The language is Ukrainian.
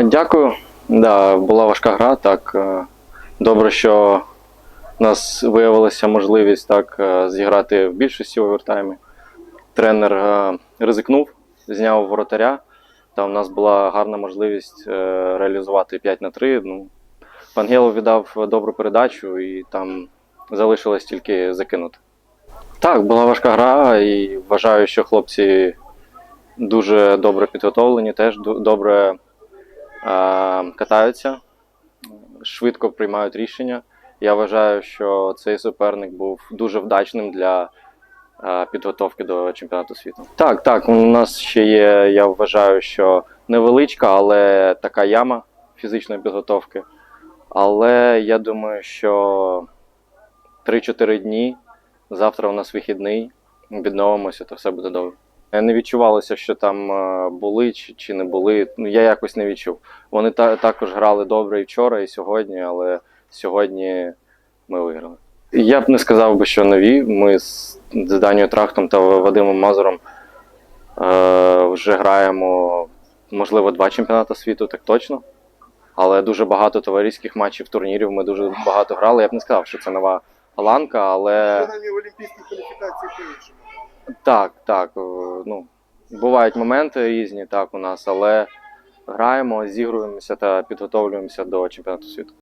Дякую. Да, була важка гра. Так, е, добре, що у нас виявилася можливість так е, зіграти в більшості овертаймі. Тренер е, ризикнув, зняв воротаря. Та у нас була гарна можливість реалізувати 5 на 3. Ну, Пангелов віддав добру передачу і там залишилось тільки закинути. Так, була важка гра, і вважаю, що хлопці дуже добре підготовлені, теж добре катаються, швидко приймають рішення. Я вважаю, що цей суперник був дуже вдачним для е, підготовки до чемпіонату світу. Так, так, у нас ще є, я вважаю, що невеличка, але така яма фізичної підготовки. Але я думаю, що 3-4 дні. Завтра у нас вихідний, відновимося, то все буде добре. Я не відчувалося, що там е, були чи, чи не були. Ну, я якось не відчув. Вони та, також грали добре і вчора, і сьогодні, але сьогодні ми виграли. Я б не сказав би, що нові. Ми з, Данією Трахтом та Вадимом Мазуром е, вже граємо, можливо, два чемпіонати світу, так точно. Але дуже багато товариських матчів, турнірів ми дуже багато грали. Я б не сказав, що це нова ланка, але. Принаймні в олімпійській кваліфікації по-іншому. Так, так. е, Ну, бувають моменти різні, так, у нас, але граємо, зігруємося та підготовлюємося до чемпіонату світу.